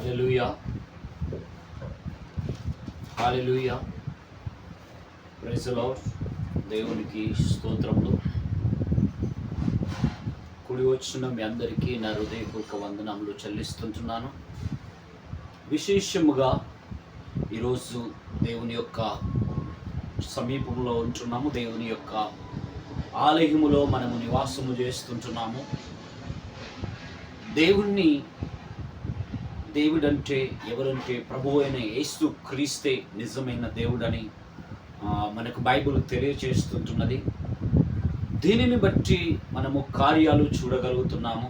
Hallelujah hallelujah ప్రజలో దేవునికి స్తోత్రములు. కుడి వచ్చిన మీ అందరికీ నా హృదయపూర్వక వందనములు చెల్లిస్తుంటున్నాను. విశేషముగా ఈరోజు దేవుని యొక్క సమీపంలో ఉంటున్నాము. దేవుని యొక్క ఆలయములో మనము నివాసము చేస్తుంటున్నాము. దేవుణ్ణి దేవుడంటే ఎవరంటే ప్రభు అయిన యేసు క్రీస్తే నిజమైన దేవుడని మనకు బైబిల్ తెలియచేస్తుంటున్నది. దీనిని బట్టి మనము కార్యాలు చూడగలుగుతున్నాము.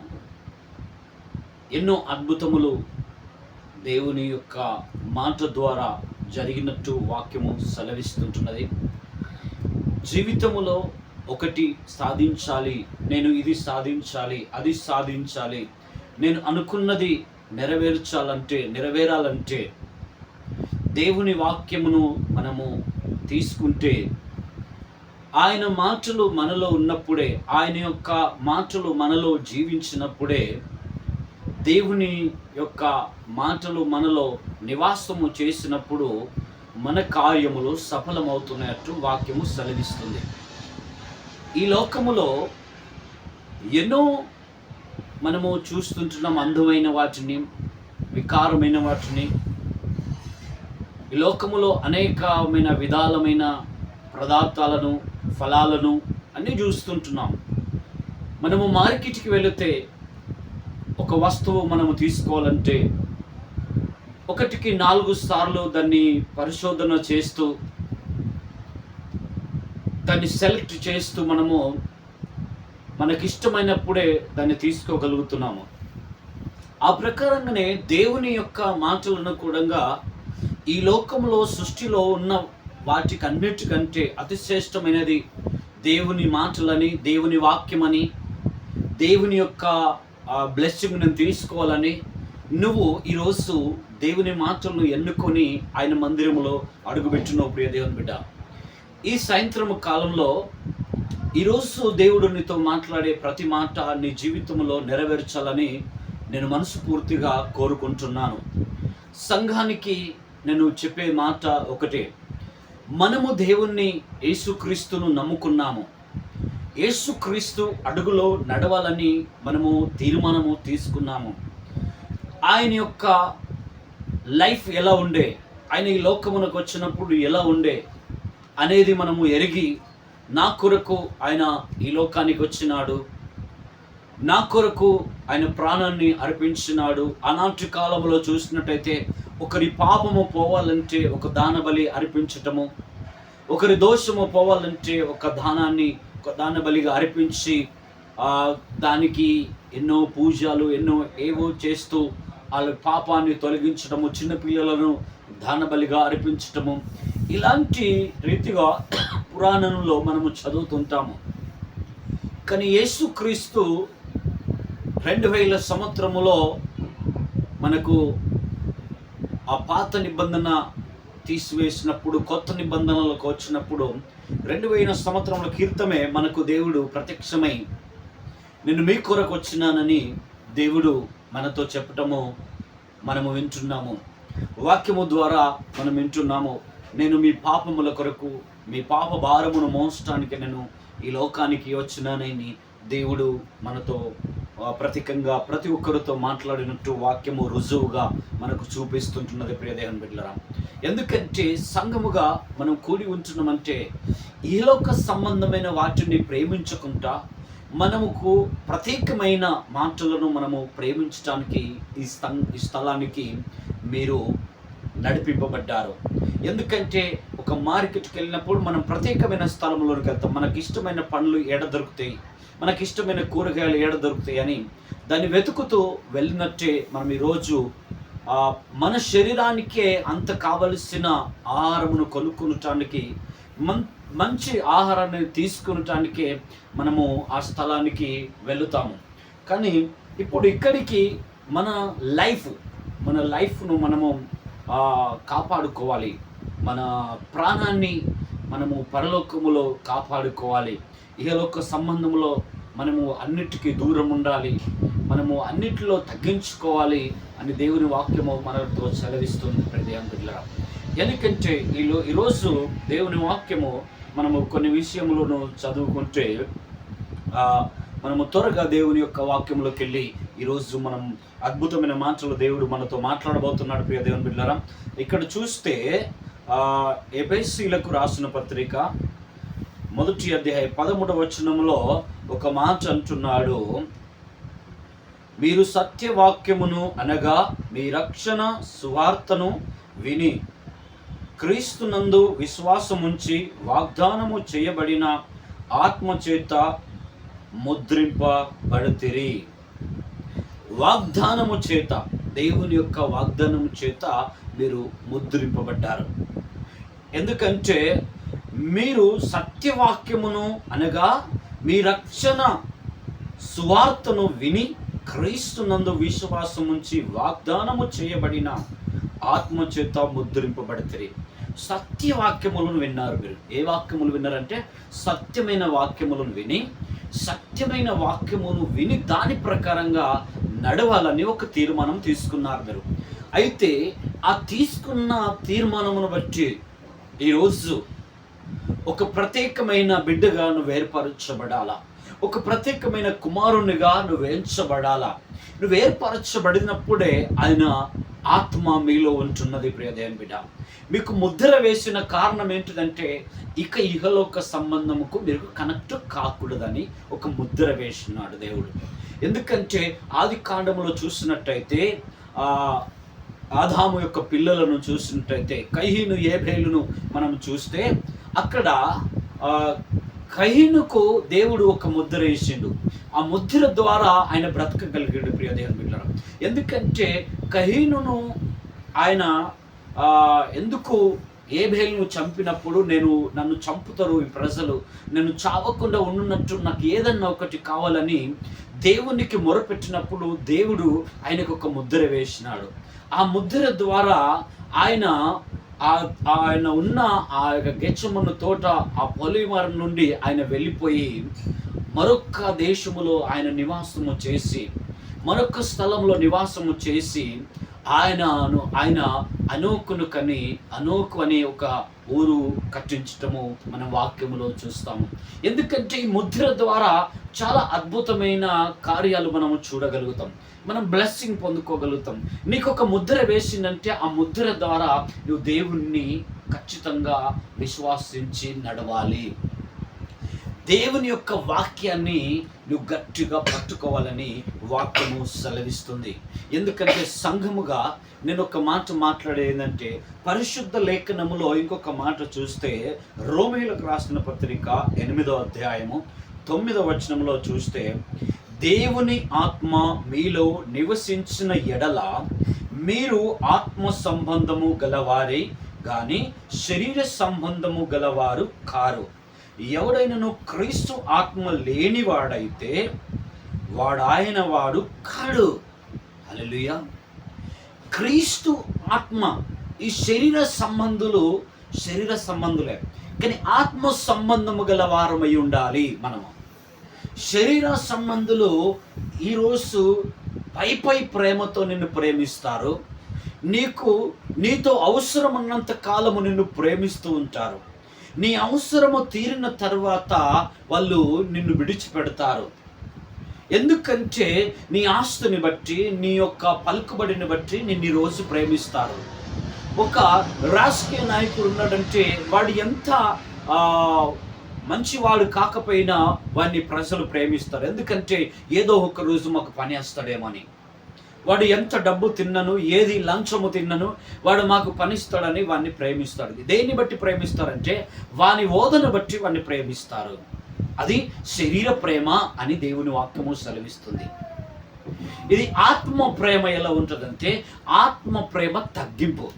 ఎన్నో అద్భుతములు దేవుని యొక్క మాట ద్వారా జరిగినట్టు వాక్యము సెలవిస్తుంటున్నది. జీవితములో ఒకటి సాధించాలి నేను ఇది సాధించాలి అది సాధించాలి నేను అనుకున్నది నెరవేర్చాలంటే నెరవేరాలంటే దేవుని వాక్యమును మనము తీసుకుంటే ఆయన మాటలు మనలో ఉన్నప్పుడే ఆయన యొక్క మాటలు మనలో జీవించినప్పుడే దేవుని యొక్క మాటలు మనలో నివాసము చేసినప్పుడు మన కార్యములు సఫలమవుతున్నట్టు వాక్యము సెలవిస్తుంది. ఈ లోకములో ఎన్నో మనము చూస్తుంటున్నాం అందమైన వాటిని వికారమైన వాటిని. ఈ లోకములో అనేకమైన విధాలమైన పదార్థాలను ఫలాలను అన్నీ చూస్తుంటున్నాం. మనము మార్కెట్కి వెళితే ఒక వస్తువు మనము తీసుకోవాలంటే ఒకటికి నాలుగు సార్లు దాన్ని పరిశోధన చేస్తూ దాన్ని సెలెక్ట్ చేస్తూ మనము మనకిష్టమైనప్పుడే దాన్ని తీసుకోగలుగుతున్నాము. ఆ ప్రకారంగానే దేవుని యొక్క మాటలను కూడా ఈ లోకంలో సృష్టిలో ఉన్న వాటికి అన్నిటికంటే అతిశ్రేష్టమైనది దేవుని మాటలని దేవుని వాక్యమని దేవుని యొక్క బ్లెస్సింగ్ను నేను తీసుకోవాలని నువ్వు ఈరోజు దేవుని మాటలను ఎన్నుకొని ఆయన మందిరంలో అడుగుపెట్టున్నావు ప్రియ దేవుని బిడ్డ. ఈ సాయంత్రం కాలంలో ఈరోజు దేవుడు నీతో మాట్లాడే ప్రతి మాట నీ జీవితంలో నెరవేర్చాలని నేను మనస్ఫూర్తిగా కోరుకుంటున్నాను. సంఘానికి నేను చెప్పే మాట ఒకటే. మనము దేవుణ్ణి యేసుక్రీస్తును నమ్ముకున్నాము. యేసుక్రీస్తు అడుగులో నడవాలని మనము తీర్మానము తీసుకున్నాము. ఆయన యొక్క లైఫ్ ఎలా ఉండే? ఆయన ఈ లోకమునకు వచ్చినప్పుడు ఎలా ఉండే? అనేది మనము ఎరిగి నా కొరకు ఆయన ఈ లోకానికి వచ్చినాడు. నా కొరకు ఆయన ప్రాణాన్ని అర్పించినాడు. ఆనాటి కాలంలో చూసినట్టయితే ఒకరి పాపము పోవాలంటే ఒక దానబలి అర్పించటము ఒకరి దోషము పోవాలంటే ఒక దానాన్ని ఒక దానబలిగా అర్పించి దానికి ఎన్నో పూజలు ఎన్నో ఏవో చేస్తూ వాళ్ళ పాపాన్ని తొలగించడము చిన్నపిల్లలను దానబలిగా అర్పించటము. ఇలాంటి రీతిగా పురాణంలో మనము చదువుతుంటాము. కానీ యేసుక్రీస్తు రెండు వేల సంవత్సరములో మనకు ఆ పాత నిబంధన తీసివేసినప్పుడు కొత్త నిబంధనలకు వచ్చినప్పుడు రెండు వేల సంవత్సరముల కీర్తమే మనకు దేవుడు ప్రత్యక్షమై నేను మీ కొరకు వచ్చినానని దేవుడు మనతో చెప్పటము మనము వింటున్నాము. వాక్యము ద్వారా మనం వింటున్నాము. నేను మీ పాపముల కొరకు మీ పాప భారమును మోసటానికి నేను ఈ లోకానికి వచ్చినానని దేవుడు మనతో ప్రతీకంగా ప్రతి ఒక్కరితో మాట్లాడినట్టు వాక్యము రుజువుగా మనకు చూపిస్తుంటున్నది ప్రియదేహం బిడ్డలరా. ఎందుకంటే సంఘముగా మనం కూడి ఉంటున్నామంటే ఈలోక సంబంధమైన వాటిని ప్రేమించకుండా మనముకు ప్రత్యేకమైన మాటలను మనము ప్రేమించడానికి ఈ స్థం ఈ స్థలానికి మీరు నడిపింపబడ్డారు. ఎందుకంటే ఒక మార్కెట్కి వెళ్ళినప్పుడు మనం ప్రత్యేకమైన స్థలంలోకి వెళ్తాం. మనకి ఇష్టమైన పండ్లు ఏడ దొరుకుతాయి? మనకి ఇష్టమైన కూరగాయలు ఏడ దొరుకుతాయి అని. దాన్ని వెతుకుతూ వెళ్ళినట్టే మనం ఈరోజు మన శరీరానికే అంత కావలసిన ఆహారమును కొనుక్కొనటానికి మన్ మంచి ఆహారాన్ని తీసుకునటానికే మనము ఆ స్థలానికి వెళుతాము. కానీ ఇప్పుడు ఇక్కడికి మన లైఫ్ మన లైఫ్ను మనము కాపాడుకోవాలి. మన ప్రాణాన్ని మనము పరలోకములో కాపాడుకోవాలి. ఇహలోక సంబంధంలో మనము అన్నిటికీ దూరం ఉండాలి. మనము అన్నిటిలో తగ్గించుకోవాలి అని దేవుని వాక్యము మనతో సెలవిస్తుంది ప్రదేయం బిడ్డలారా. ఎందుకంటే ఈలో ఈరోజు దేవుని వాక్యము మనము కొన్ని విషయములను చదువుకుంటే మనము త్వరగా దేవుని యొక్క వాక్యంలోకి వెళ్ళి ఈరోజు మనం అద్భుతమైన మాటలు దేవుడు మనతో మాట్లాడబోతున్నాడు ప్రియ దేవుని బిడ్డారా ఇక్కడ చూస్తే ఎబైసీలకు రాసిన పత్రిక మొదటి అధ్యాయ పదమూడవ వచనంలో ఒక మాట అంటున్నాడు. మీరు సత్యవాక్యమును అనగా మీ రక్షణ సువార్తను విని క్రీస్తునందు విశ్వాసముంచి వాగ్దానము చేయబడిన ఆత్మచేత ముద్రింపబడితిరి. వాగ్దానము చేత దేవుని యొక్క వాగ్దానము చేత మీరు ముద్రింపబడ్డారు. ఎందుకంటే మీరు సత్యవాక్యమును అనగా మీ రక్షణ సువార్తను విని క్రీస్తునందు విశ్వాసం ఉంచి వాగ్దానము చేయబడిన ఆత్మ చేత ముద్రింపబడితే సత్యవాక్యములను విన్నారు మీరు. ఏ వాక్యములు విన్నారంటే సత్యమైన వాక్యములను విని సత్యమైన వాక్యమును విని దాని ప్రకారంగా నడవాలని ఒక తీర్మానం తీసుకున్నారు మీరు. అయితే ఆ తీసుకున్న తీర్మానమును బట్టి ఈరోజు ఒక ప్రత్యేకమైన బిడ్డగా నువ్వు ఏర్పరచబడాలా? ఒక ప్రత్యేకమైన కుమారునిగా నువ్వు ఎంచబడాలా? నువ్వు ఏర్పరచబడినప్పుడే ఆయన ఆత్మ మీలో ఉంటున్నది ప్రియదేవన్ బిడ్డ. మీకు ముద్ర వేసిన కారణం ఏంటిదంటే ఇక ఇహలోక సంబంధముకు మీరు కనెక్ట్ కాకూడదని ఒక ముద్ర వేసినాడు దేవుడు. ఎందుకంటే ఆది కాండములో చూసినట్టయితే ఆదాము యొక్క పిల్లలను చూసినట్టయితే కహీను భేలును మనం చూస్తే అక్కడ కహీనుకు దేవుడు ఒక ముద్ర వేసిండు. ఆ ముద్ర ద్వారా ఆయన బ్రతకగలిగాడు ప్రియ దేవుని ఎందుకంటే కహీనును ఆయన ఎందుకు ఏబేలును చంపినప్పుడు నేను నన్ను చంపుతారు ఈ ప్రజలు నేను చావకుండా ఉండున్నట్టు నాకు ఏదన్నా ఒకటి కావాలని దేవునికి మొరపెట్టినప్పుడు దేవుడు ఆయనకు ఒక ముద్ర వేసినాడు. ఆ ముద్ర ద్వారా ఆయన ఆయన ఉన్న ఆ యొక్క గెచ్చమన్న తోట ఆ పొలిమరం నుండి ఆయన వెళ్ళిపోయి మరొక దేశములో ఆయన నివాసము చేసి మరొక స్థలంలో నివాసము చేసి ఆయనను ఆయన అనోకును కని అనోకు అనే ఒక ఊరు కట్టించటము మన వాక్యములో చూస్తాము. ఎందుకంటే ఈ ముద్ర ద్వారా చాలా అద్భుతమైన కార్యాలు మనము చూడగలుగుతాం. మనం బ్లెస్సింగ్ పొందుకోగలుగుతాం. నీకు ఒక ముద్ర వేసిందంటే ఆ ముద్ర ద్వారా నువ్వు దేవుణ్ణి ఖచ్చితంగా విశ్వాసించి నడవాలి. దేవుని యొక్క వాక్యాన్ని నువ్వు గట్టిగా పట్టుకోవాలని వాక్యము సెలవిస్తుంది. ఎందుకంటే సంఘముగా నేను ఒక మాట మాట్లాడేదంటే పరిశుద్ధ లేఖనములో ఇంకొక మాట చూస్తే రోమిలకు రాసిన పత్రిక ఎనిమిదో అధ్యాయము తొమ్మిదవ వచనంలో చూస్తే దేవుని ఆత్మ మీలో నివసించిన ఎడల మీరు ఆత్మ సంబంధము గలవారే కానీ శరీర సంబంధము గలవారు కారు. ఎవడైనను క్రీస్తు ఆత్మ లేనివాడైతే వాడు ఆయన వాడు కాడు. అలలుయ క్రీస్తు ఆత్మ ఈ శరీర సంబంధులు శరీర సంబంధులే. కానీ ఆత్మ సంబంధము గల వారమై ఉండాలి మనము. శరీర సంబంధులు ఈరోజు పై పై ప్రేమతో నిన్ను ప్రేమిస్తారు. నీకు నీతో అవసరం ఉన్నంత కాలము నిన్ను ప్రేమిస్తూ ఉంటారు. నీ అవసరము తీరిన తర్వాత వాళ్ళు నిన్ను విడిచిపెడతారు. ఎందుకంటే నీ ఆస్తిని బట్టి నీ యొక్క పలుకుబడిని బట్టి నిన్ను ఈ రోజు ప్రేమిస్తారు. ఒక రాజకీయ నాయకుడు ఉన్నాడంటే వాడు ఎంత మంచివాడు కాకపోయినా వాడిని ప్రజలు ప్రేమిస్తారు. ఎందుకంటే ఏదో ఒక రోజు మాకు పని వేస్తాడేమని వాడు ఎంత డబ్బు తిన్నను ఏది లంచము తిన్నను వాడు మాకు పనిస్తాడని వాడిని ప్రేమిస్తాడు. దేన్ని బట్టి ప్రేమిస్తారంటే వాని ఓదను బట్టి వాడిని ప్రేమిస్తారు. అది శరీర ప్రేమ అని దేవుని వాక్యము సెలవిస్తుంది. ఇది ఆత్మ ప్రేమ ఎలా ఉంటుందంటే ఆత్మ ప్రేమ తగ్గింపు.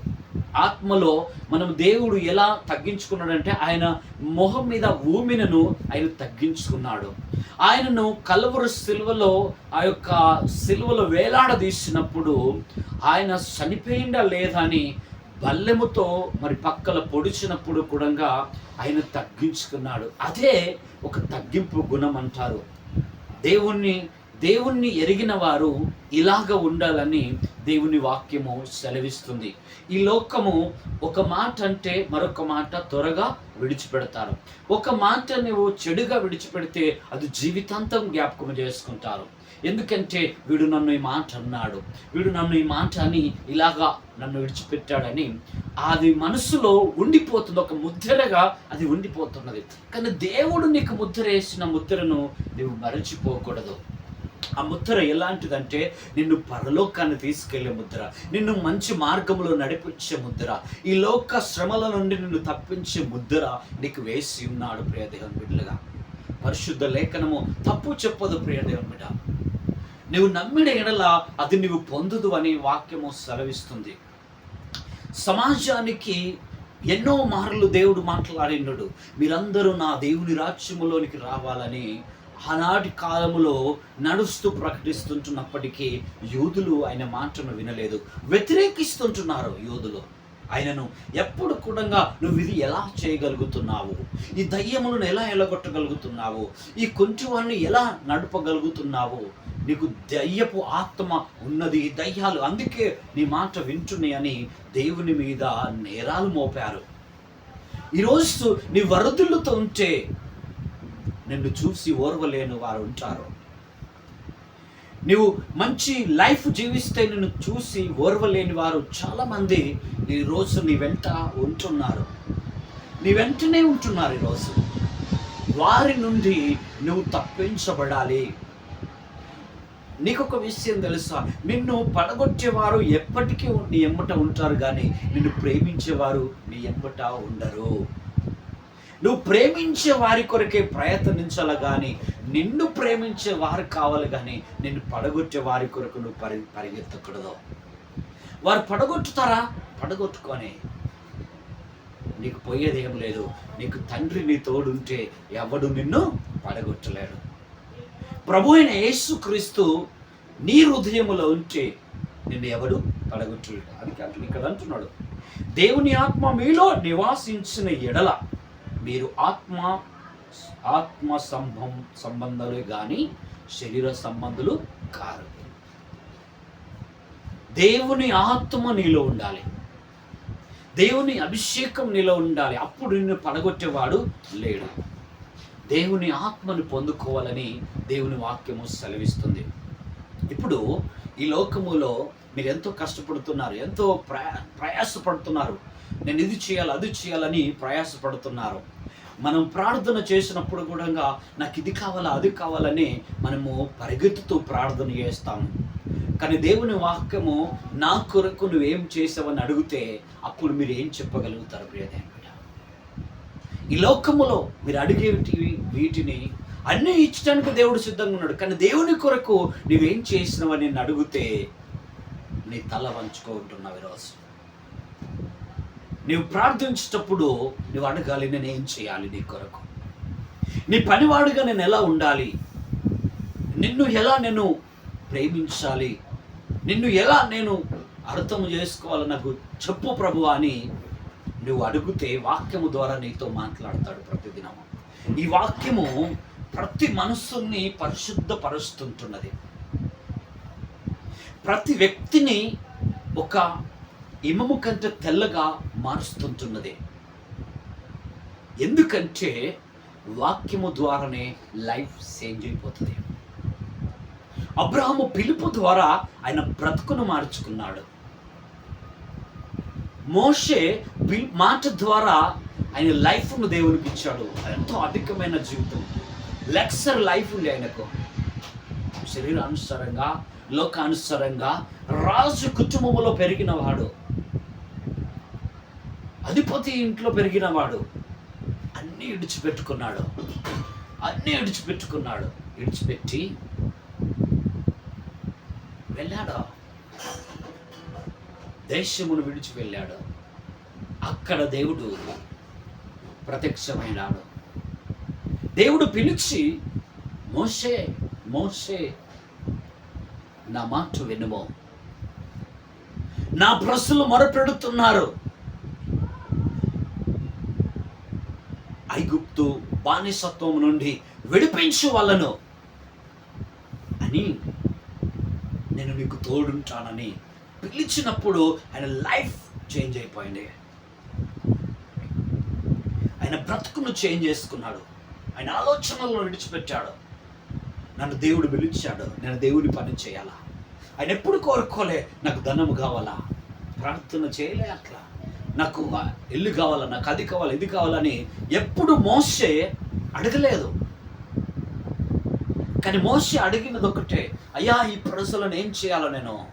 ఆత్మలో మనం దేవుడు ఎలా తగ్గించుకున్నాడంటే ఆయన మొహం మీద భూమినను ఆయన తగ్గించుకున్నాడు. ఆయనను కలువరు సిల్వలో ఆ యొక్క సిల్వలో వేలాడదీసినప్పుడు ఆయన చనిపోయిందా లేదా అని బల్లెముతో మరి పక్కల పొడిచినప్పుడు కూడా ఆయన తగ్గించుకున్నాడు. అదే ఒక తగ్గింపు గుణం అంటారు. దేవుణ్ణి దేవుణ్ణి ఎరిగిన వారు ఇలాగ ఉండాలని దేవుని వాక్యము సెలవిస్తుంది. ఈ లోకము ఒక మాట అంటే మరొక మాట త్వరగా విడిచిపెడతారు. ఒక మాట నువ్వు చెడుగా విడిచిపెడితే అది జీవితాంతం జ్ఞాపకం చేసుకుంటారు. ఎందుకంటే వీడు నన్ను ఈ మాట అన్నాడు. వీడు నన్ను ఈ మాట అని ఇలాగా నన్ను విడిచిపెట్టాడని అది మనసులో ఉండిపోతుంది. ఒక ముద్రగా అది ఉండిపోతున్నది. కానీ దేవుడు నీకు ముద్ర వేసిన ముద్రను నువ్వు మరచిపోకూడదు. ఆ ముద్ర ఎలాంటిదంటే నిన్ను పరలోకాన్ని తీసుకెళ్ళే ముద్ర నిన్ను మంచి మార్గంలో నడిపించే ముద్ర ఈ లోక శ్రమల నుండి నిన్ను తప్పించే ముద్ర నీకు వేసి ఉన్నాడు ప్రియదేవన్ బిడ్డలుగా పరిశుద్ధ లేఖనము తప్పు చెప్పదు ప్రియదేవన్ బిడ్డ. నువ్వు నమ్మిన ఎడల అది నువ్వు పొందుదు అని వాక్యము సెలవిస్తుంది. సమాజానికి ఎన్నో మార్లు దేవుడు మాట్లాడినడు మీరందరూ నా దేవుని రాజ్యములోనికి రావాలని ఆనాటి కాలములో నడుస్తూ ప్రకటిస్తుంటున్నప్పటికీ యూదులు ఆయన మాటను వినలేదు. వ్యతిరేకిస్తుంటున్నారు యూదులు. ఆయనను ఎప్పుడు కూడా నువ్వు ఇది ఎలా చేయగలుగుతున్నావు? ఈ దయ్యములను ఎలా ఎలగొట్టగలుగుతున్నావు? ఈ కొంచెవాన్ని ఎలా నడపగలుగుతున్నావు? నీకు దయ్యపు ఆత్మ ఉన్నది దయ్యాలు అందుకే నీ మాట వింటున్నాయని దేవుని మీద నేరాలు మోపారు. ఈరోజు నీ వరదులతో ఉంటే నిన్ను చూసి ఓర్వలేని వారు ఉంటారు నువ్వు మంచి లైఫ్ జీవిస్తే నిన్ను చూసి ఓర్వలేని వారు చాలామంది ఈరోజు నీ వెంట ఉంటున్నారు. నీ వెంటనే ఉంటున్నారు ఈరోజు వారి నుండి నువ్వు తప్పించబడాలి. నీకు ఒక విషయం తెలుసా? నిన్ను పడగొట్టేవారు ఎప్పటికీ నీ ఎమ్మట ఉంటారు కానీ నిన్ను ప్రేమించేవారు నీ ఎమ్మట ఉండరు. నువ్వు ప్రేమించే వారి కొరకే ప్రయత్నించాలి కానీ నిన్ను ప్రేమించే వారు కావాలి కానీ నిన్ను పడగొట్టే వారి కొరకు నువ్వు పరి పరిగెత్తకూడదు. వారు పడగొట్టుతారా? పడగొట్టుకొని. నీకు పోయేది ఏం లేదు. నీకు తండ్రి నీ తోడుంటే ఎవడు నిన్ను పడగొట్టలేడు. ప్రభు అయిన యేసుక్రీస్తు నీ హృదయములో ఉంటే నిన్ను ఎవడు పడగొట్టలేడు. అది అట్లా ఇక్కడ అంటున్నాడు. దేవుని ఆత్మ మీలో నివాసించిన ఎడల మీరు ఆత్మ ఆత్మ సంభం సంబంధాలు కానీ శరీర సంబంధులు కారు. దేవుని ఆత్మ నీలో ఉండాలి. దేవుని అభిషేకం నీలో ఉండాలి. అప్పుడు నిన్ను పడగొట్టేవాడు లేడు. దేవుని ఆత్మను పొందుకోవాలని దేవుని వాక్యము సెలవిస్తుంది. ఇప్పుడు ఈ లోకములో మీరు ఎంతో కష్టపడుతున్నారు ఎంతో ప్రయా ప్రయాసపడుతున్నారు. నేను ఇది చేయాలి అది చేయాలని ప్రయాసపడుతున్నారు. మనం ప్రార్థన చేసినప్పుడు కూడా నాకు ఇది కావాలా అది కావాలని మనము పరిగెత్తుతూ ప్రార్థన చేస్తాము. కానీ దేవుని వాక్యము నా కొరకు నువ్వేం చేసావని అడిగితే అప్పుడు మీరు ఏం చెప్పగలుగుతారు ప్రియదేవుడు ఈ లోకములో మీరు అడిగే వీటిని అన్నీ ఇచ్చడానికి దేవుడు సిద్ధంగా ఉన్నాడు. కానీ దేవుని కొరకు నువ్వేం చేసినావని నేను అడిగితే నీ తల వంచుకుంటున్నావు ఈరోజు. నీవు ప్రార్థించేటప్పుడు నువ్వు అడగాలి నేను ఏం చేయాలి నీ కొరకు? నీ పనివాడుగా నేను ఎలా ఉండాలి? నిన్ను ఎలా నేను ప్రేమించాలి? నిన్ను ఎలా నేను అర్థం చేసుకోవాలి నాకు చెప్పు ప్రభు అని నువ్వు అడిగితే వాక్యము ద్వారా నీతో మాట్లాడతాడు ప్రతిదినము. ఈ వాక్యము ప్రతి మనస్సుని పరిశుద్ధపరుస్తుంటున్నది. ప్రతి వ్యక్తిని ఒక ఇమము కంటే తెల్లగా మారుస్తుంటున్నది. ఎందుకంటే వాక్యము ద్వారానే లైఫ్ చేంజ్ అయిపోతుంది. అబ్రహము పిలుపు ద్వారా ఆయన బ్రతుకును మార్చుకున్నాడు. మోషే మాట ద్వారా ఆయన లైఫ్ను దేవునికి ఇచ్చాడు. ఎంతో అధికమైన జీవితం. లెక్సర్ లైఫ్ ఉంది ఆయనకు. శరీరానుసారంగా లోకానుసారంగా రాజు కుటుంబంలో పెరిగిన వాడు. అధిపతి ఇంట్లో పెరిగిన వాడు అన్నీ ఇడిచిపెట్టుకున్నాడు. అన్నీ ఇడిచిపెట్టుకున్నాడు. ఇడిచిపెట్టి వెళ్ళాడు? దేశమును విడిచి వెళ్ళాడు. అక్కడ దేవుడు ప్రత్యక్షమైనాడు. దేవుడు పిలిచి మోసే మోసే నా మాట వినుమో. నా ప్రశ్నలు మొరపెడుతున్నారు. ఐగుప్తు బానిసత్వం నుండి విడిపించు వాళ్ళను నేను నీకు తోడుంటానని పిలిచినప్పుడు ఆయన లైఫ్ చేంజ్ అయిపోయింది. ఆయన బ్రతుకును చేంజ్ చేసుకున్నాడు. ఆయన ఆలోచనలు విడిచిపెట్టాడు. నన్ను దేవుడు పిలిచాడు. నేను దేవుడి పని చేయాలా? ఆయన ఎప్పుడు కోరుకోలే నాకు ధనము కావాలా? ప్రార్థన చేయలే అట్లా. నాకు ఇల్లు కావాలా నాకు అది కావాలి ఇది కావాలని ఎప్పుడు మోసే అడగలేదు. కానీ మోసే అడిగినది ఒకటే అయ్యా ఈ ప్రజలను ఏం చేయాలో నేను?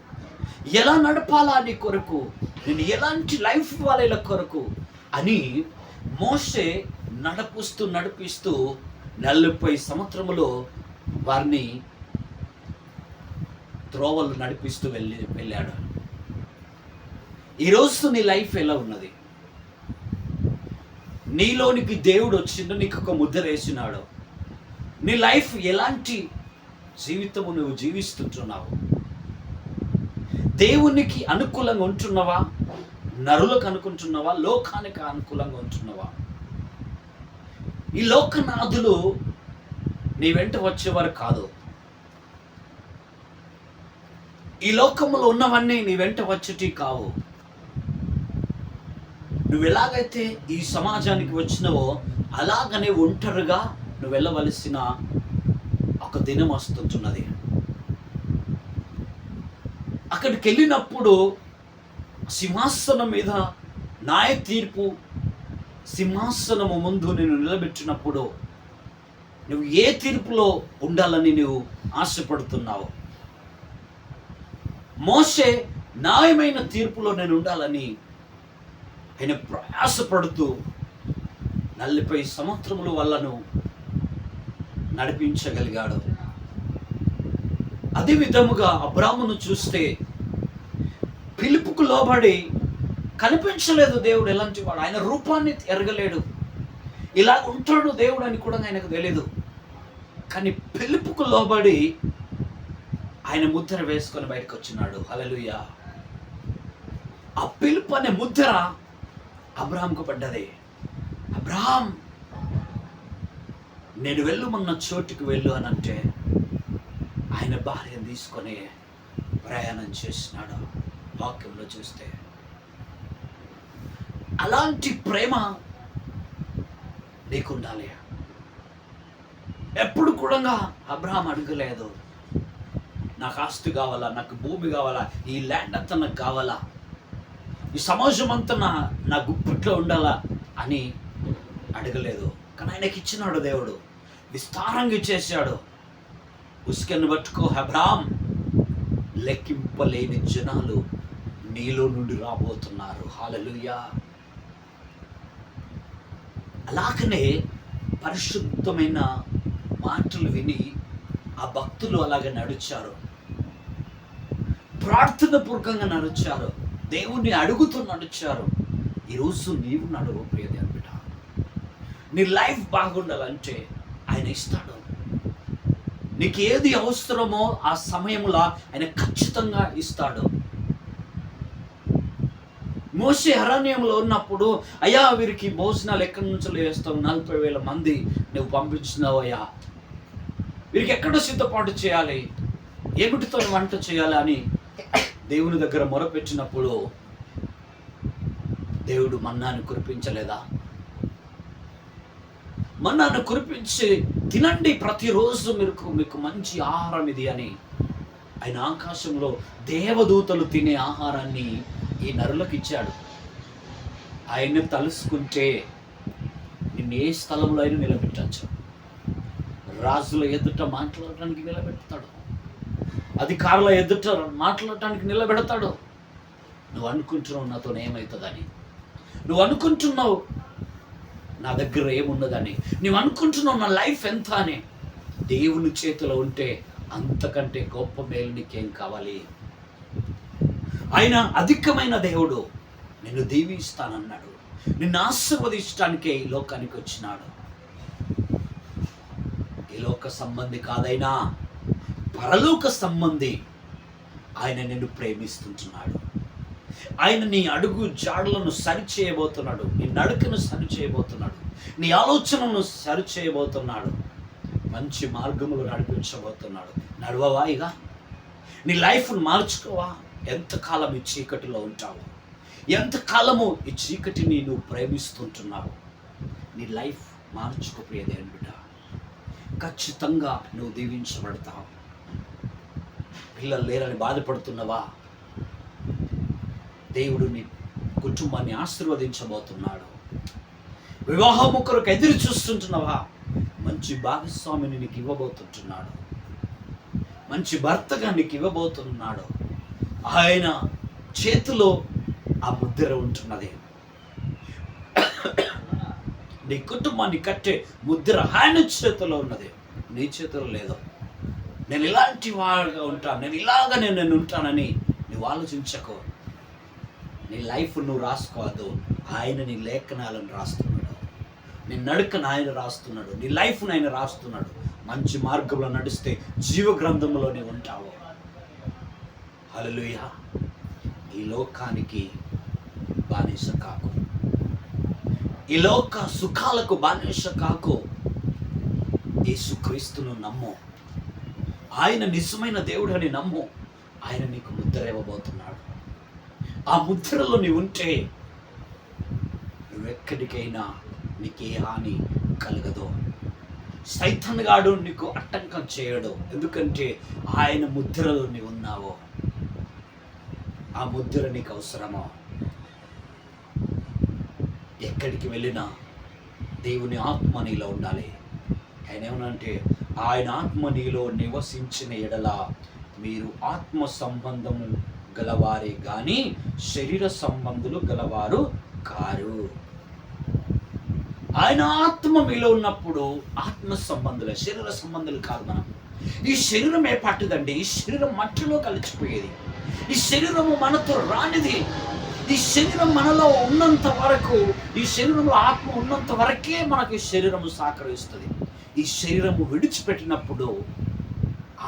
ఎలా నడపాలా నీ కొరకు? నేను ఎలాంటి లైఫ్ వాళ్ళ కొరకు? అని మోసే నడిపిస్తూ నడిపిస్తూ నలభై సంవత్సరములో వారిని త్రోవలు నడిపిస్తూ వెళ్ళి వెళ్ళాడు. ఈరోజు నీ లైఫ్ ఎలా ఉన్నది? నీలోనికి దేవుడు వచ్చిండో నీకు ఒక ముద్ర వేసినాడో. నీ లైఫ్ ఎలాంటి జీవితము నువ్వు జీవిస్తుంటున్నావు? దేవునికి అనుకూలంగా ఉంటున్నావా? నరులకు అనుకుంటున్నావా? లోకానికి అనుకూలంగా ఉంటున్నావా? ఈ లోకనాథులు నీ వెంట వచ్చేవారు కాదు. ఈ లోకంలో ఉన్నవన్నీ నీ వెంట వచ్చేటి కావు. నువ్వు ఎలాగైతే ఈ సమాజానికి వచ్చినవో అలాగనే ఒంటరిగా నువ్వు వెళ్ళవలసిన ఒక దినం వస్తుంటున్నది. అక్కడికి వెళ్ళినప్పుడు సింహాసనం మీద న్యాయ తీర్పు సింహాసనము ముందు నేను నిలబెట్టినప్పుడు నువ్వు ఏ తీర్పులో ఉండాలని నువ్వు ఆశపడుతున్నావు? మోసే న్యాయమైన తీర్పులో నేను ఉండాలని ఆయన ప్రయాసపడుతూ నలభై సముద్రముల వల్లను నడిపించగలిగాడు. అదే విధముగా అబ్రామును చూస్తే పిలుపుకు లోబడి కనిపించలేదు దేవుడు ఎలాంటి వాడు. ఆయన రూపాన్ని ఎరగలేడు. ఇలా ఉంటాడు దేవుడు అని కూడా ఆయనకు తెలియదు కానీ పిలుపుకు లోబడి ఆయన ముద్ర వేసుకొని బయటకు వచ్చినాడు. హల్లెలూయా. ఆ పిలుపు అనే ముద్ర అబ్రహాంకు పడ్డది. అబ్రహాం నేను వెళ్ళమన్న చోటుకు వెళ్ళు అని అంటే ఆయన భార్యను తీసుకొని ప్రయాణం చేసినాడు వాక్యంలో చూస్తే. అలాంటి ప్రేమ నీకుండాలి. ఎప్పుడు కూడా అబ్రహాం అడగలేదు. నాకు ఆస్తి కావాలా నాకు భూమి కావాలా ఈ ల్యాండ్ అంతా నాకు కావాలా? ఈ సమాజం అంతా నా నా గుప్పిట్లో ఉండాలా అని అడగలేదు. కానీ ఆయనకి ఇచ్చినాడు దేవుడు. విస్తారంగా ఇచ్చేసాడు. ఉస్కెన్ను పట్టుకో అబ్రామ్ లెక్కింపలేని జనాలు నీలో నుండి రాబోతున్నారు. హాలలుయా అలాగనే పరిశుద్ధమైన మాటలు విని ఆ భక్తులు అలాగే నడిచారు. ప్రార్థన పూర్వకంగా నడిచారు. దేవుణ్ణి అడుగుతూ నడిచారు. ఈరోజు నీవు నడువు ప్రియది బిడ్డ నీ లైఫ్ బాగుండాలంటే ఆయన ఇస్తాడు. నీకు ఏది అవసరమో ఆ సమయంలో ఆయన ఖచ్చితంగా ఇస్తాడు. మోసే అరణ్యంలో ఉన్నప్పుడు అయ్యా వీరికి భోజనాలు ఎక్కడి నుంచో వేస్తావు నలభై వేల మంది నువ్వు పంపించినావు అయ్యా. వీరికి ఎక్కడ సిద్ధపాటు చేయాలి? ఏమిటితో వంట చేయాలి అని దేవుని దగ్గర మొరపెట్టినప్పుడు దేవుడు మన్నాను కురిపించలేదా? మన్నాను కురిపించి తినండి ప్రతిరోజు మీకు మీకు మంచి ఆహారం ఇది అని. ఆయన ఆకాశంలో దేవదూతలు తినే ఆహారాన్ని ఈ నరులకు ఇచ్చాడు. ఆయన్ని తలుసుకుంటే నిన్ను ఏ స్థలంలో అయినా నిలబెట్టచ్చు. రాజుల ఎదుట మాట్లాడటానికి నిలబెడతాడు. అధికారుల ఎదుట మాట్లాడటానికి నిలబెడతాడు. నువ్వు అనుకుంటున్నావు నాతో ఏమవుతుందని నువ్వు అనుకుంటున్నావు నా దగ్గర ఏమున్నదని. నువ్వు అనుకుంటున్నావు నా లైఫ్ ఎంత అని. దేవుని చేతిలో ఉంటే అంతకంటే గొప్ప మేలు నీకేం కావాలి? ఆయన అధికమైన దేవుడు. నిన్ను దీవిస్తానన్నాడు. నిన్ను ఆశీర్వదించడానికే ఈ లోకానికి వచ్చినాడు. ఈ లోక సంబంధి కాదైనా పరలోక సంబంధి ఆయన నిన్ను ప్రేమిస్తుంటున్నాడు. ఆయన నీ అడుగు జాడలను సరి చేయబోతున్నాడు నీ నడుకను సరి చేయబోతున్నాడు నీ ఆలోచనను సరి చేయబోతున్నాడు మంచి మార్గములు నడిపించబోతున్నాడు. నడవవా ఇక? నీ లైఫ్ను మార్చుకోవా? ఎంతకాలం ఈ చీకటిలో ఉంటావు? ఎంతకాలము ఈ చీకటిని నువ్వు ప్రేమిస్తుంటున్నావు? నీ లైఫ్ మార్చుకోపోయేది అని బిడ్డ. ఖచ్చితంగా నువ్వు దీవించబడతావు. పిల్లలు లేరని బాధపడుతున్నవా? దేవుడు నీ కుటుంబాన్ని ఆశీర్వదించబోతున్నాడు. వివాహం ఒకరికి ఎదురు చూస్తుంటున్నావా? మంచి భాగస్వామిని నీకు ఇవ్వబోతుంటున్నాడు. మంచి భర్తగా నీకు ఇవ్వబోతున్నాడు. ఆయన చేతిలో ఆ ముద్ర ఉంటున్నది. నీ కుటుంబాన్ని కట్టే ముద్ర ఆయన చేతిలో ఉన్నది. నీ చేతిలో లేదు. నేను ఇలాంటి వాడుగా ఉంటాను. నేను ఇలాగ నేను నేను ఉంటానని నువ్వు ఆలోచించకు. నీ లైఫ్ నువ్వు రాసుకోవద్దు. ఆయన నీ లేఖనాలను రాస్తున్నాడు. నీ నడుకను ఆయన రాస్తున్నాడు. నీ లైఫ్ను ఆయన రాస్తున్నాడు. మంచి మార్గంలో నడిస్తే జీవ గ్రంథంలోనే ఉంటావు. హల్లెలూయా. ఈ లోకానికి బానిస కాకు. ఈ లోక సుఖాలకు బానిస కాకు. యేసుక్రీస్తును నమ్ము. ఆయన నిజమైన దేవుడని నమ్ము. ఆయన నీకు ముద్ర ఇవ్వబోతున్నాడు. ఆ ముద్రలో నీవు ఉంటే నువ్వెక్కడికైనా నీకే హాని కలగదు. సైతన్గాడు నీకు అట్టంకం చేయడు. ఎందుకంటే ఆయన ముద్రలో నీవు ఉన్నావో. ఆ ముద్ర నీకు అవసరమో? ఎక్కడికి వెళ్ళినా దేవుని ఆత్మ నీలో ఉండాలి. ఆయన ఏమనంటే ఆయన ఆత్మ నీలో నివసించిన ఎడల మీరు ఆత్మ సంబంధము గలవారే కానీ శరీర సంబంధులు గలవారు కారు. ఆయన ఆత్మ మీలో ఉన్నప్పుడు ఆత్మ సంబంధులే శరీర సంబంధులు కాదు మనం. ఈ శరీరం ఏ పట్టుదండి ఈ శరీరం మట్టిలో కలిసిపోయేది. ఈ శరీరము మనతో రానిది ఈ శరీరం మనలో ఉన్నంత వరకు ఈ శరీరంలో ఆత్మ ఉన్నంత వరకే మనకు ఈ శరీరము సహకరిస్తుంది. ఈ శరీరము విడిచిపెట్టినప్పుడు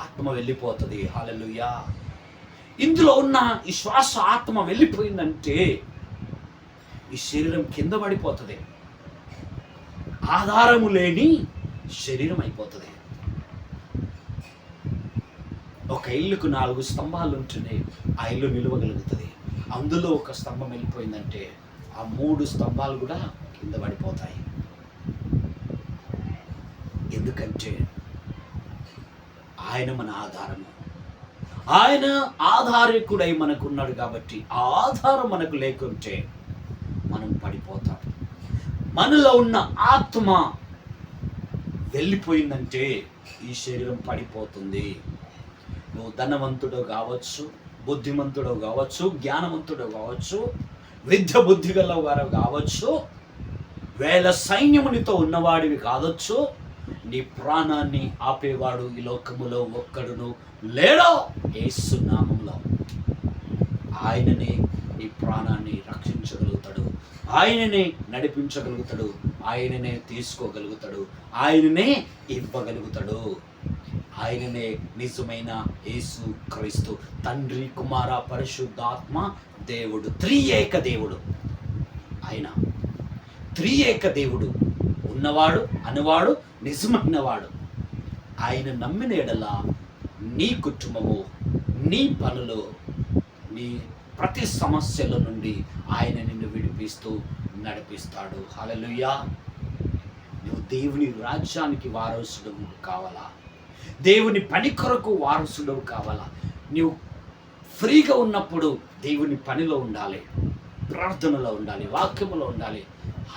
ఆత్మ వెళ్ళిపోతుంది. హాలలుయా ఇందులో ఉన్న ఈ శ్వాస ఆత్మ వెళ్ళిపోయిందంటే ఈ శరీరం కింద పడిపోతుంది. ఆధారము లేని శరీరం అయిపోతుంది. ఒక ఇల్లుకు నాలుగు స్తంభాలు ఉంటేనే ఆ ఇల్లు నిలవగలుగుతుంది. అందులో ఒక స్తంభం వెళ్ళిపోయిందంటే ఆ మూడు స్తంభాలు కూడా కింద పడిపోతాయి. ఎందుకంటే ఆయన మన ఆధారము. ఆయన ఆధారకుడై మనకున్నాడు కాబట్టి ఆ ఆధారం మనకు లేకుంటే మనం పడిపోతాం. మనలో ఉన్న ఆత్మ వెళ్ళిపోయిందంటే ఈ శరీరం పడిపోతుంది. నువ్వు ధనవంతుడు కావచ్చు బుద్ధిమంతుడు కావచ్చు జ్ఞానవంతుడు కావచ్చు విద్య బుద్ధి గల వారు కావచ్చు వేల సైన్యమునితో ఉన్నవాడివి కావచ్చు నీ ప్రాణాన్ని ఆపేవాడు ఈ లోకములో ఒక్కడును లేడో ఏసునామంలో ఆయననే నీ ప్రాణాన్ని రక్షించగలుగుతాడు. ఆయననే నడిపించగలుగుతాడు. ఆయననే తీసుకోగలుగుతాడు. ఆయననే ఇవ్వగలుగుతాడు. ఆయననే నిజమైన యేసు క్రీస్తు తండ్రి కుమార పరిశుద్ధాత్మ దేవుడు త్రియేక దేవుడు. ఆయన త్రియేక దేవుడు. ఉన్నవాడు అనువాడు నిజమైనవాడు. ఆయన నమ్మిన ఎడల నీ కుటుంబము నీ పనులు నీ ప్రతి సమస్యల నుండి ఆయన నిన్ను విడిపిస్తూ నడిపిస్తాడు. హల్లెలూయా. నువ్వు దేవుని రాజ్యానికి వారసుడు కావాలా? దేవుని పని కొరకు వారసుడు కావాలా? నీవు ఫ్రీగా ఉన్నప్పుడు దేవుని పనిలో ఉండాలి. ప్రార్థనలో ఉండాలి. వాక్యములో ఉండాలి.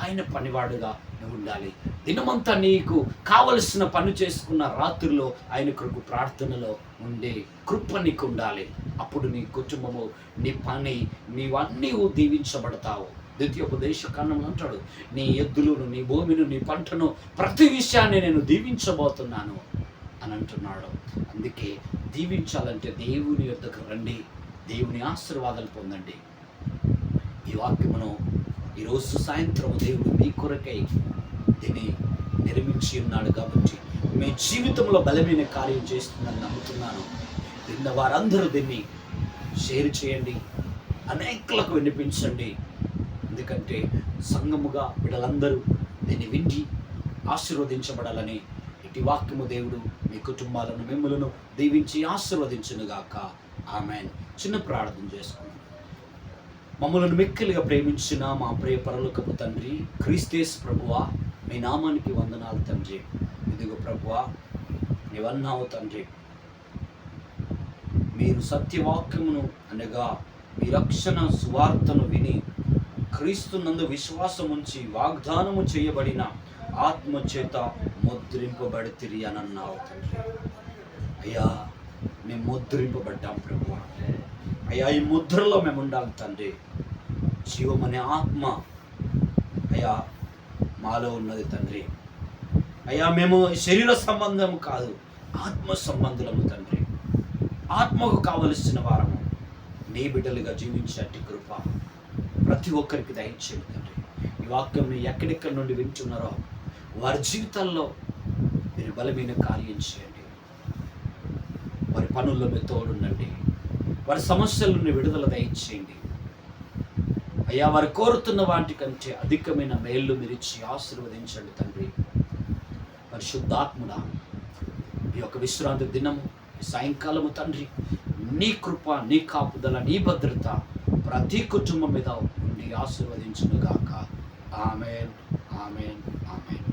ఆయన పనివాడుగా నువ్వు ఉండాలి. దినమంతా నీకు కావలసిన పని చేసుకున్న రాత్రిలో ఆయన కొరకు ప్రార్థనలో ఉండే కృప నీకు ఉండాలి అప్పుడు నీ కుటుంబము నీ పని నీవన్నీ దీవించబడతావు ద్వితీయోపదేశ కారణం అంటాడు నీ ఎద్దులను నీ భూమిని నీ పంటను ప్రతి విషయాన్ని నేను దీవించబోతున్నాను అని అంటున్నాడు అందుకే దీవించాలంటే దేవుని యొద్దకు రండి దేవుని ఆశీర్వాదాలు పొందండి. ఈ వాక్యమును ఈరోజు సాయంత్రం దేవుడు మీ కొరకై దీన్ని నిర్మించి ఉన్నాడు కాబట్టి మీ జీవితంలో బలమైన కార్యం చేస్తుందని నమ్ముతున్నాను. నిన్న వారందరూ దీన్ని షేర్ చేయండి అనేకులకు వినిపించండి. ఎందుకంటే సంఘముగా వీళ్ళందరూ దీన్ని విండి ఆశీర్వదించబడాలని ఇటు వాక్యము దేవుడు మీ కుటుంబాలను మిమ్మలను దీవించి ఆశీర్వదించునుగాక. ఆమె చిన్న ప్రార్థన చేసుకుందాం. మమ్మలను మిక్కిలిగా ప్రేమించిన మా ప్రియ పరలోకపు తండ్రి క్రీస్తేస్ ప్రభువ మీ నామానికి వందనాలు తండ్రి. ఇదిగో ప్రభువ నీవన్నావు తండ్రి. మీరు సత్యవాక్యమును అనగా మీ రక్షణ సువార్తను విని క్రీస్తునందు విశ్వాసముంచి వాగ్దానము చేయబడిన ఆత్మ చేత ముద్రింపబడితిరి అని అన్నావు తండ్రి. అయ్యా మేము ముద్రింపబడ్డాం ప్రభు. అయ్యా ఈ ముద్రలో మేము ఉండాలి తండ్రి. జీవం అనే ఆత్మ అయ్యా మాలో ఉన్నది తండ్రి. అయ్యా మేము శరీర సంబంధం కాదు ఆత్మ సంబంధులము తండ్రి. ఆత్మకు కావలసిన వారము నీ బిడ్డలుగా జీవించేటి కృప. ప్రతి ఒక్కరికి దయచేయండి తండ్రి. ఈ వాక్యం ఎక్కడెక్కడి నుండి వింటున్నారో వారి జీవితాల్లో మీరు బలమైన కార్యం చేయండి. వారి పనుల్లో మీరు తోడుండండి. వారి సమస్యలను విడుదల దయచేయండి. అయ్యా వారు కోరుతున్న వాటి కంటే అధికమైన మేళ్ళు మీరు ఇచ్చి ఆశీర్వదించండి తండ్రి. పరిశుద్ధాత్ముడ ఈ యొక్క విశ్రాంతి దినము సాయంకాలము తండ్రి నీ కృప నీ కాపుదల నీ భద్రత ప్రతి కుటుంబం మీద ఉండి ఆశీర్వదించునుగాక. Amen amen amen.